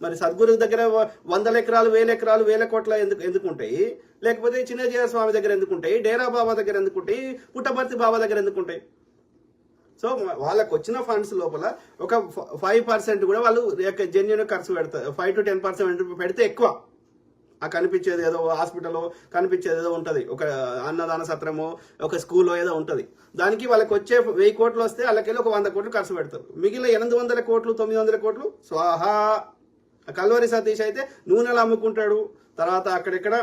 మరి సద్గురు దగ్గర వందల ఎకరాలు వేల ఎకరాలు వేల కోట్ల ఎందుకు ఎందుకు ఉంటాయి లేకపోతే చిన్నజీవ స్వామి దగ్గర ఎందుకు ఉంటాయి డేరా బాబా దగ్గర ఎందుకు ఉంటాయి పుట్టపర్తి బాబా దగ్గర ఎందుకు ఉంటాయి సో వాళ్ళకు వచ్చిన ఫండ్స్ లోపల ఒక ఫైవ్ పర్సెంట్ కూడా వాళ్ళు జెన్యున్ ఖర్చు పెడతారు ఫైవ్ టు టెన్ పర్సెంట్ పెడితే ఎక్కువ. ఆ కనిపించేది ఏదో హాస్పిటల్ కనిపించేది ఏదో ఉంటుంది. ఒక అన్నదాన సత్రము ఒక స్కూల్లో ఏదో ఉంటుంది. దానికి వాళ్ళకి వచ్చే వెయ్యి కోట్లు వస్తే వాళ్ళకెళ్ళి ఒక వంద కోట్లు ఖర్చు పెడతారు. మిగిలిన ఎనిమిది వందల కోట్లు తొమ్మిది వందల కోట్లు స్వాహా! కల్వరి సతీష్ అయితే నూనెలు అమ్ముకుంటాడు. తర్వాత అక్కడెక్కడ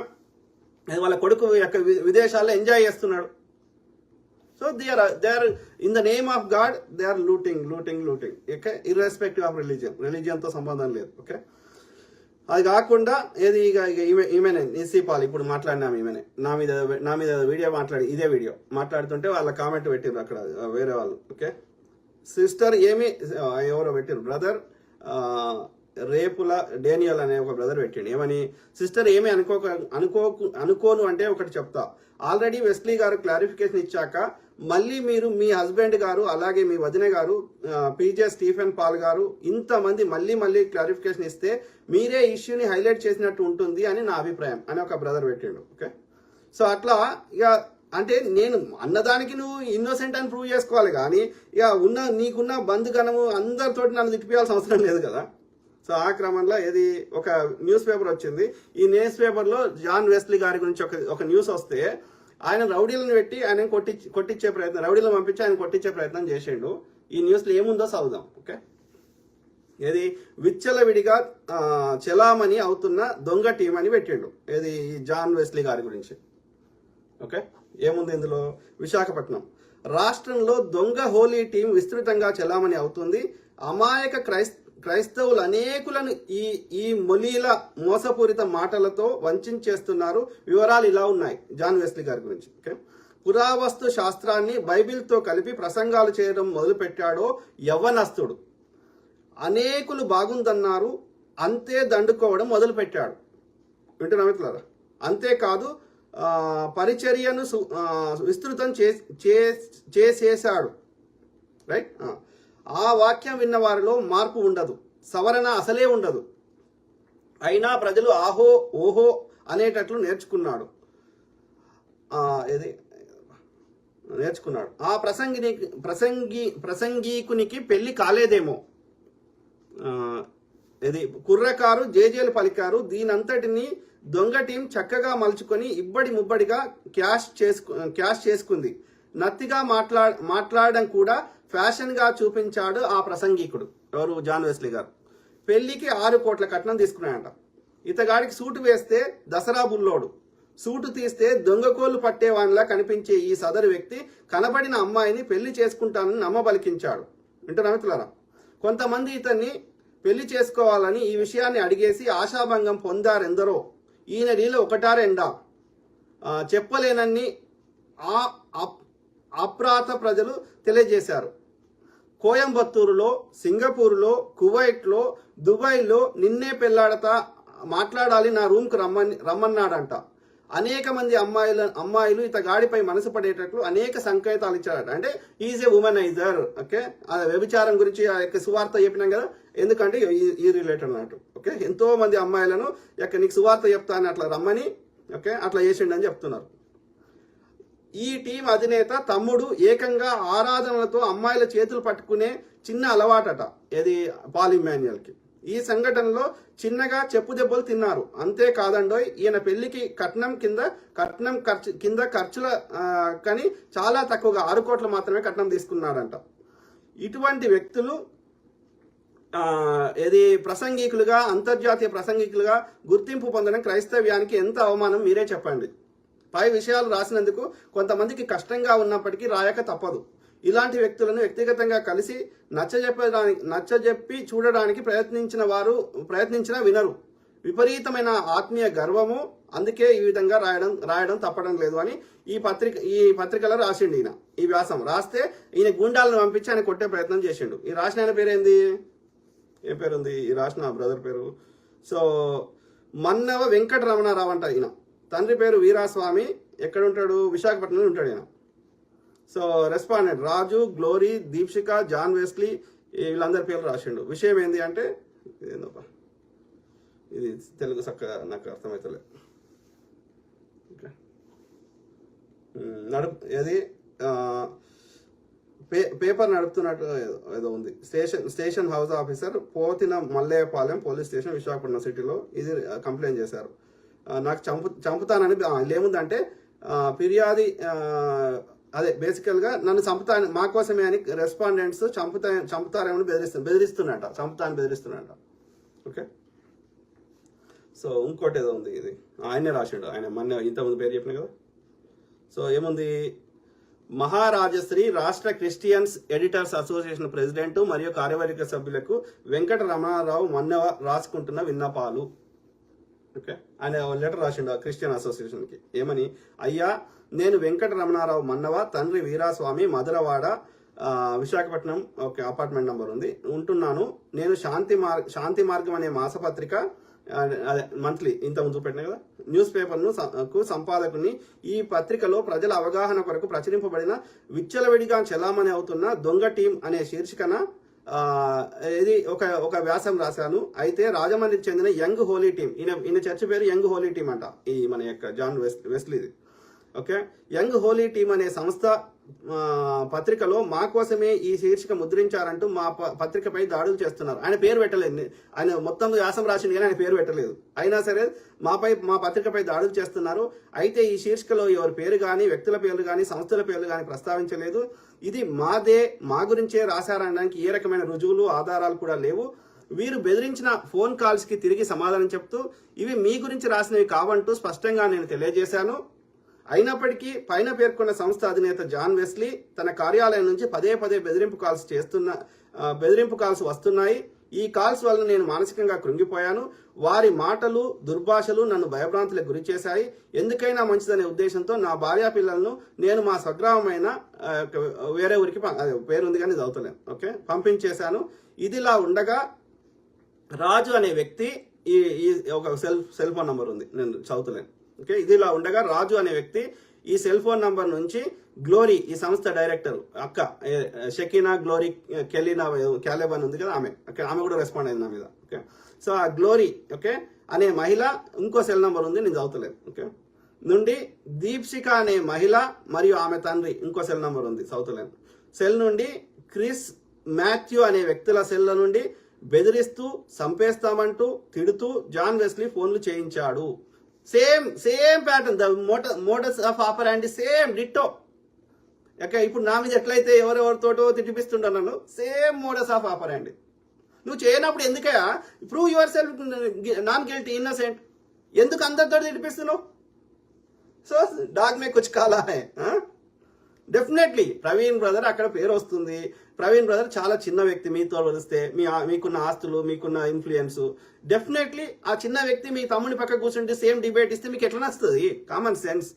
వాళ్ళ కొడుకు యొక్క వి- విదేశాల్లో ఎంజాయ్ చేస్తున్నాడు. So they are they are in the name of God they are looting looting looting okay irrespective of religion రిలీజియన్తో సంబంధం లేదు. ఓకే అది కాకుండా ఏది ఇక ఇక ఈమె ఈమెనే నిసీపాల్ ఇప్పుడు మాట్లాడినాము ఈమెనే. నా మీద నా మీద వీడియో మాట్లాడి ఇదే వీడియో. మాట్లాడుతుంటే వాళ్ళ కామెంట్ పెట్టిర్రు అక్కడ వేరే వాళ్ళు. ఓకే సిస్టర్ ఏమి ఎవరో పెట్టిర్రు? బ్రదర్ రేపుల డేనియల్ అనే ఒక బ్రదర్ పెట్టిండు. ఏమని? సిస్టర్ ఏమి అనుకోక అనుకోకు అనుకోను అంటే ఒకటి చెప్తా. ఆల్రెడీ వెస్లీ గారు క్లారిఫికేషన్ ఇచ్చాక మళ్ళీ మీరు మీ హస్బెండ్ గారు అలాగే మీ వదిన గారు పీజే స్టీఫెన్ పాల్ గారు ఇంతమంది మళ్ళీ మళ్ళీ క్లారిఫికేషన్ ఇస్తే మీరే ఇష్యూని హైలైట్ చేసినట్టు ఉంటుంది అని నా అభిప్రాయం అని ఒక బ్రదర్ పెట్టిండు. ఓకే? సో అట్లా ఇక అంటే నేను అన్నదానికి నువ్వు ఇన్నోసెంట్ అని ప్రూవ్ చేసుకోవాలి కానీ ఇక ఉన్న నీకున్న బంధుగణము అందరితోటి నన్ను తిప్పియాల్సిన అవసరం లేదు కదా. సో ఆ క్రమంలో ఇది ఒక న్యూస్ పేపర్ వచ్చింది. ఈ న్యూస్ పేపర్లో జాన్ వెస్లీ గారి గురించి ఒక ఒక న్యూస్ వస్తే ఆయన రౌడీలను పెట్టి ఆయన కొట్టి కొట్టించే ప్రయత్నం రౌడీలను పంపించి ఆయన కొట్టించే ప్రయత్నం చేసిండు. ఈ న్యూస్లో ఏముందో చదువుదాం ఓకే? ఏది? విచ్చలవిడిగా చెలామణి అవుతున్న దొంగ టీం అని పెట్టిండు. ఏది? ఈ జాన్ వెస్లీ గారి గురించి. ఓకే? ఏముంది ఇందులో? విశాఖపట్నం. రాష్ట్రంలో దొంగ హోలీ టీం విస్తృతంగా చెలామణి అవుతుంది. అమాయక క్రైస్త క్రైస్తవులు అనేకులను ఈ ఈ మొలీల మోసపూరిత మాటలతో వంచేస్తున్నారు వివరాలు ఇలా ఉన్నాయి. జాన్ వెస్లీ గారి గురించి ఓకే? పురావస్తు శాస్త్రాన్ని బైబిల్తో కలిపి ప్రసంగాలు చేయడం మొదలుపెట్టాడో యవ్వనస్తుడు. అనేకులు బాగుందన్నారు అంతే దండుకోవడం మొదలుపెట్టాడు. వింటున్నా మిత్రులారా? అంతేకాదు పరిచర్యను విస్తృతం చే- చే- చేసేశాడు. రైట్? ఆ. ఆ వాక్యం విన్న వారిలో మార్పు ఉండదు. సవరణ అసలే ఉండదు. అయినా ప్రజలు ఆహో ఓహో అనేటట్లు నేర్చుకున్నాడు. ఇది నేర్చుకున్నాడు. ఆ ప్రసంగిని ప్రసంగి ప్రసంగీకునికి పెళ్ళి కాలేదేమో. ఇది కుర్రకారు జేజేలు పలికారు దీనంతటిని దొంగ టీం చక్కగా మలుచుకొని ఇబ్బడి ముబ్బడిగా క్యాష్ చేసుకు క్యాష్ చేసుకుంది. నత్తిగా మాట్లా మాట్లాడడం కూడా ఫ్యాషన్గా చూపించాడు ఆ ప్రసంగికుడు. ఎవరు? జాన్ వెస్లీ గారు. పెళ్ళికి ఆరు కోట్ల కట్నం తీసుకున్నాడంట ఇతగాడికి సూటు వేస్తే దసరా బుల్లోడు. సూటు తీస్తే దొంగకోలు పట్టేవానిలా కనిపించే ఈ సదరు వ్యక్తి కనబడిన అమ్మాయిని పెళ్ళి చేసుకుంటానని నమ్మబలికించాడు. వింటున్నా మిత్రులారా? కొంతమంది ఇతన్ని పెళ్ళి చేసుకోవాలని ఈ విషయాన్ని అడిగేసి ఆశాభంగం పొందారెందరో. ఈయన నీళ్ళు ఒకటారెండా చెప్పలేనన్ని ఆ అప్- అప్రాత ప్రజలు తెలియజేశారు. కోయంబత్తూరులో సింగపూర్లో కువైట్లో దుబాయ్లో నిన్నే పెళ్ళాడతా మాట్లాడాలి నా రూమ్కి రమ్మని రమ్మన్నాడంట. అనేక మంది అమ్మాయిల అమ్మాయిలు ఇతగాడిపై మనసు పడేటట్లు అనేక సంకేతాలు ఇచ్చాడట అంటే ఈజ్ ఏ ఉమెనైజర్ ఓకే ఆ వ్యభిచారం గురించి ఆ యొక్క సువార్త చెప్పినాం కదా? ఎందుకంటే ఈ- రిలేటెడ్ అన్నట్టు ఓకే ఎంతో మంది అమ్మాయిలను యొక్క నీకు సువార్త చెప్తా అని అట్లా రమ్మని ఓకే అట్లా చేసిండని చెప్తున్నారు. ఈ టీం అధినేత తమ్ముడు ఏకంగా ఆరాధనలతో అమ్మాయిల చేతులు పట్టుకునే చిన్న అలవాటట ఇది పాలిమాన్యుయల్కి ఈ సంఘటనలో చిన్నగా చెప్పు దెబ్బలు తిన్నారు. అంతేకాదండోయ్ ఈయన పెళ్ళికి కట్నం కింద కట్నం ఖర్చు కింద ఖర్చుల కానీ చాలా తక్కువగా ఆరు కోట్లు మాత్రమే కట్నం తీసుకున్నాడంట. ఇటువంటి వ్యక్తులు ఇది ప్రసంగికులుగా అంతర్జాతీయ ప్రసంగికులుగా గుర్తింపు పొందడం క్రైస్తవ్యానికి ఎంత అవమానం మీరే చెప్పండి. పై విషయాలు రాసినందుకు కొంతమందికి కష్టంగా ఉన్నప్పటికీ రాయక తప్పదు. ఇలాంటి వ్యక్తులను వ్యక్తిగతంగా కలిసి నచ్చజెప్పడానికి నచ్చజెప్పి చూడడానికి ప్రయత్నించిన వారు ప్రయత్నించినా వినరు. విపరీతమైన ఆత్మీయ గర్వము అందుకే ఈ విధంగా రాయడం రాయడం తప్పడం లేదు అని ఈ పత్రిక ఈ పత్రికలో రాసిండు ఈయన. ఈ వ్యాసం రాస్తే ఈయన గుండాలను పంపించి ఆయన కొట్టే ప్రయత్నం చేసిండు. ఈ రాసిన ఆయన పేరేంది? ఏ పేరు ఉంది ఈ రాసిన బ్రదర్ పేరు? సో మన్నవ వెంకటరమణారావు అంట ఈయన. తండ్రి పేరు వీరాస్వామి. ఎక్కడ ఉంటాడు విశాఖపట్నంలో ఉంటాడు ఈయన. So respondent Raju Glory Deepshika John Wesley వీళ్ళందరి పేర్లు రాసిండు. విషయం ఏంటి అంటే ఏందప్ప ఇది తెలుగు చక్కగా నాకు అర్థమవుతలే నడు నడుపు ఏది? పే పేపర్ నడుపుతున్నట్టు ఏదో- ఉంది. Station station house officer Pothina Mallepalem police station Visakhapatnam సిటీలో ఇది కంప్లైంట్ చేశారు. నాకు చంపు చంపుతానని ఆ, ఏముందంటే ఫిర్యాది అదే బేసికల్గా నన్ను చంపుతాను మా కోసమే అని రెస్పాండెంట్స్ చంపుతా చంపుతారేమని బెదిరిస్తు బెదిరిస్తున్నట. చంపుతాను బెదిరిస్తున్నట. ఓకే? సో ఇంకోటి ఏదో ఉంది ఇది. ఆయనే రాసిండు. ఆయన మొన్న ఇంతకుముందు పేరు చెప్పిన కదా? సో ఏముంది? మహారాజశ్రీ రాష్ట్ర క్రిస్టియన్స్ ఎడిటర్స్ అసోసియేషన్ ప్రెసిడెంట్ మరియు కార్యవర్గ సభ్యులకు వెంకట రమణారావు మన్నవ రాసుకుంటున్న విన్నపాలు. ఓకే. ఆయన లెటర్ రాసిండు ఆ క్రిస్టియన్ అసోసియేషన్కి. ఏమని? అయ్యా నేను వెంకట రమణారావు మన్నవ తండ్రి Veeraswamy Madhurawada Visakhapatnam okay apartment number ఉంది. ఉంటున్నాను. నేను శాంతి మార్గ శాంతి మార్గం అనే మాసపత్రిక అదే మంత్లీ ఇంత ముందు పెట్టిన కదా న్యూస్ పేపర్ను కు సంపాదకుని ఈ పత్రికలో ప్రజల అవగాహన కొరకు ప్రచురింపబడిన విచ్చలవిడిగా చెలామణి అవుతున్న దొంగ టీం అనే శీర్షికన ఇది ఒక ఒక వ్యాసం రాశాను. అయితే రాజమండ్రికి చెందిన యంగ్ హోలీ టీం ఈయన ఈయన చర్చ పేరు యంగ్ హోలీ టీం అంట ఈ మన యొక్క జాన్ వెస్ట్ వెస్లీది. ఓకే? యంగ్ హోలీ టీం అనే సంస్థ పత్రికలో మా కోసమే ఈ శీర్షిక ముద్రించారంటూ మా ప- పత్రికపై దాడులు చేస్తున్నారు. ఆయన పేరు పెట్టలేదు. ఆయన మొత్తం వ్యాసం రాసింది కానీ ఆయన పేరు పెట్టలేదు. అయినా సరే మాపై మా పత్రికపై దాడులు చేస్తున్నారు. అయితే ఈ శీర్షికలో ఎవరి పేరు కానీ వ్యక్తుల పేర్లు కానీ సంస్థల పేర్లు కానీ ప్రస్తావించలేదు. ఇది మాదే మా గురించే రాశారనడానికి ఏ రకమైన రుజువులు ఆధారాలు కూడా లేవు. వీరు బెదిరించిన ఫోన్ కాల్స్కి తిరిగి సమాధానం చెప్తూ ఇవి మీ గురించి రాసినవి కావంటూ స్పష్టంగా నేను తెలియజేశాను. అయినప్పటికీ పైన పేర్కొన్న సంస్థ అధినేత జాన్ వెస్లీ తన కార్యాలయం నుంచి పదే పదే బెదిరింపు కాల్స్ చేస్తున్న బెదిరింపు కాల్స్ వస్తున్నాయి. ఈ కాల్స్ వల్ల నేను మానసికంగా కృంగిపోయాను. వారి మాటలు దుర్భాషలు నన్ను భయభ్రాంతులకు గురి చేశాయి. ఎందుకైనా మంచిదనే ఉద్దేశంతో నా భార్యా పిల్లలను నేను మా స్వగ్రామమైన వేరే ఊరికి పేరుంది కానీ చదువుతలేను ఓకే? పంపించేశాను. ఇదిలా ఉండగా రాజు అనే వ్యక్తి ఈ ఈ ఒక సెల్ సెల్ ఫోన్ నంబర్ ఉంది. నేను చదువుతలేను. ఓకే? ఇది ఇలా ఉండగా రాజు అనే వ్యక్తి ఈ సెల్ ఫోన్ నంబర్ నుంచి గ్లోరీ ఈ సంస్థ డైరెక్టర్ అక్క షకీనా గ్లోరీ కెలీనా క్యాలెబ్ అని ఉంది కదా ఆమె. ఓకే? ఆమె కూడా రెస్పాండ్ అయింది నా మీద. ఓకే? సో ఆ గ్లోరీ ఓకే? అనే మహిళ ఇంకో సెల్ నంబర్ ఉంది నేను చదువుతలేదు. ఓకే? నుండి దీప్షిక అనే మహిళ మరియు ఆమె తండ్రి ఇంకో సెల్ నంబర్ ఉంది చదువుతలేను సెల్ నుండి క్రిస్ మాథ్యూ అనే వ్యక్తుల సెల్ల నుండి బెదిరిస్తూ చంపేస్తామంటూ తిడుతూ జాన్ వెస్లీ ఫోన్లు చేయించాడు. Same same pattern the modus modus operandi same ditto okay ఇప్పుడు నా మీద ఎట్లయితే ఎవరెవరితోటో తిట్టిపిస్తుంటాను same modus operandi నువ్వు చేయనప్పుడు ఎందుకయ్యా? Prove yourself non guilty innocent ఎందుకు అందరితో తిట్టిపిస్తున్నావు? సో డాగ్ మే కుచ్ కాలా హై డెఫినెట్లీ ప్రవీణ్ బ్రదర్ అక్కడ పేరు వస్తుంది. ప్రవీణ్ బ్రదర్ చాలా చిన్న వ్యక్తి మీతో వదిలిస్తే మీ మీకున్న ఆస్తులు మీకున్న ఇన్ఫ్లుయెన్స్ డెఫినెట్లీ ఆ చిన్న వ్యక్తి మీ తమ్ముని పక్క కూర్చుంటే సేమ్ డిబేట్ ఇస్తే మీకు ఎట్లా నచ్చుతుంది? Common sense